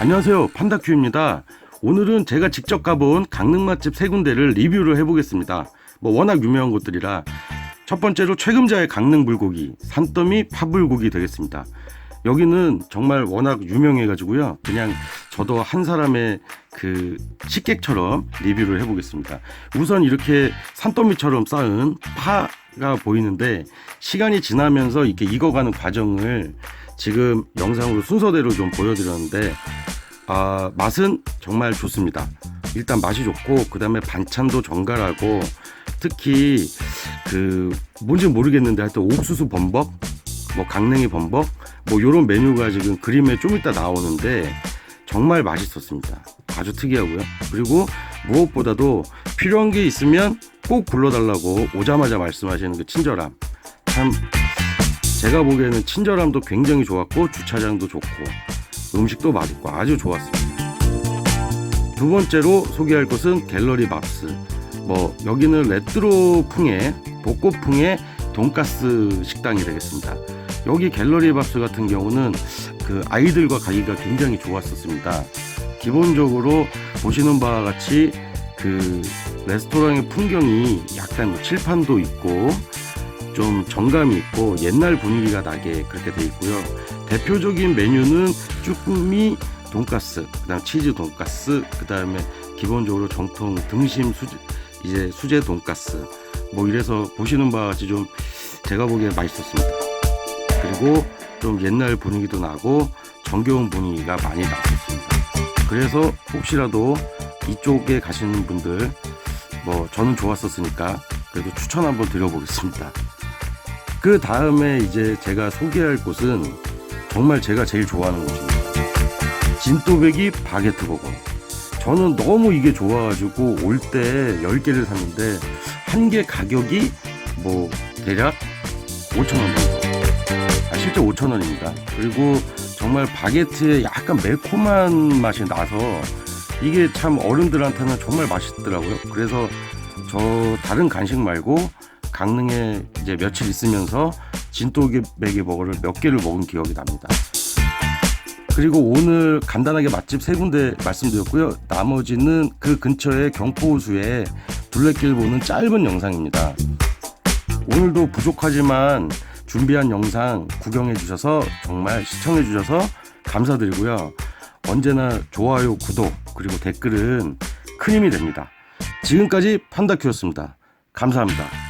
안녕하세요. 판다큐입니다. 오늘은 제가 직접 가본 강릉 맛집 세 군데를 리뷰를 해보겠습니다. 뭐 워낙 유명한 곳들이라. 첫 번째로 최금자의 강릉 불고기 산더미 파불고기 되겠습니다. 여기는 정말 워낙 유명해가지고요. 그냥 저도 한 사람의 그 식객처럼 리뷰를 해보겠습니다. 우선 이렇게 산더미처럼 쌓은 파가 보이는데 시간이 지나면서 이렇게 익어가는 과정을 지금 영상으로 순서대로 좀 보여드렸는데 아, 맛은 정말 좋습니다. 일단 맛이 좋고 그 다음에 반찬도 정갈하고 특히 그 뭔지 모르겠는데 하여튼 옥수수 범벅 뭐 강냉이 범벅 뭐 요런 메뉴가 지금 그림에 좀 이따 나오는데 정말 맛있었습니다. 아주 특이하고요. 그리고 무엇보다도 필요한 게 있으면 꼭 불러달라고 오자마자 말씀하시는 그 친절함 참 제가 보기에는 친절함도 굉장히 좋았고 주차장도 좋고 음식도 맛있고 아주 좋았습니다. 두 번째로 소개할 곳은 갤러리 밥스. 뭐 여기는 레트로풍의 복고풍의 돈가스 식당이 되겠습니다. 여기 갤러리 밥스 같은 경우는 그 아이들과 가기가 굉장히 좋았었습니다. 기본적으로 보시는 바와 같이 그 레스토랑의 풍경이 약간 뭐 칠판도 있고 좀 정감이 있고 옛날 분위기가 나게 그렇게 돼 있고요. 대표적인 메뉴는 쭈꾸미 돈가스, 그다음 치즈 돈가스, 그다음에 기본적으로 정통 등심 수제 이제 수제 돈가스 뭐 이래서 보시는 바와 같이 좀 제가 보기에 맛있었습니다. 그리고 좀 옛날 분위기도 나고 정겨운 분위기가 많이 났었습니다. 그래서 혹시라도 이쪽에 가시는 분들 뭐 저는 좋았었으니까 그래도 추천 한번 드려보겠습니다. 그 다음에 이제 제가 소개할 곳은 정말 제가 제일 좋아하는 곳입니다. 진또배기 바게트 버거. 저는 너무 이게 좋아가지고 올 때 10개를 샀는데 한 개 가격이 뭐 대략 5,000원 정도. 아, 실제 5,000원입니다. 그리고 정말 바게트에 약간 매콤한 맛이 나서 이게 참 어른들한테는 정말 맛있더라고요. 그래서 저 다른 간식 말고 강릉에 이제 며칠 있으면서 진또배기 버거를 몇 개를 먹은 기억이 납니다. 그리고 오늘 간단하게 맛집 세 군데 말씀드렸고요. 나머지는 그 근처에 경포호수에 둘레길 보는 짧은 영상입니다. 오늘도 부족하지만 준비한 영상 구경해 주셔서 정말 시청해 주셔서 감사드리고요. 언제나 좋아요, 구독, 그리고 댓글은 큰 힘이 됩니다. 지금까지 판다큐였습니다. 감사합니다.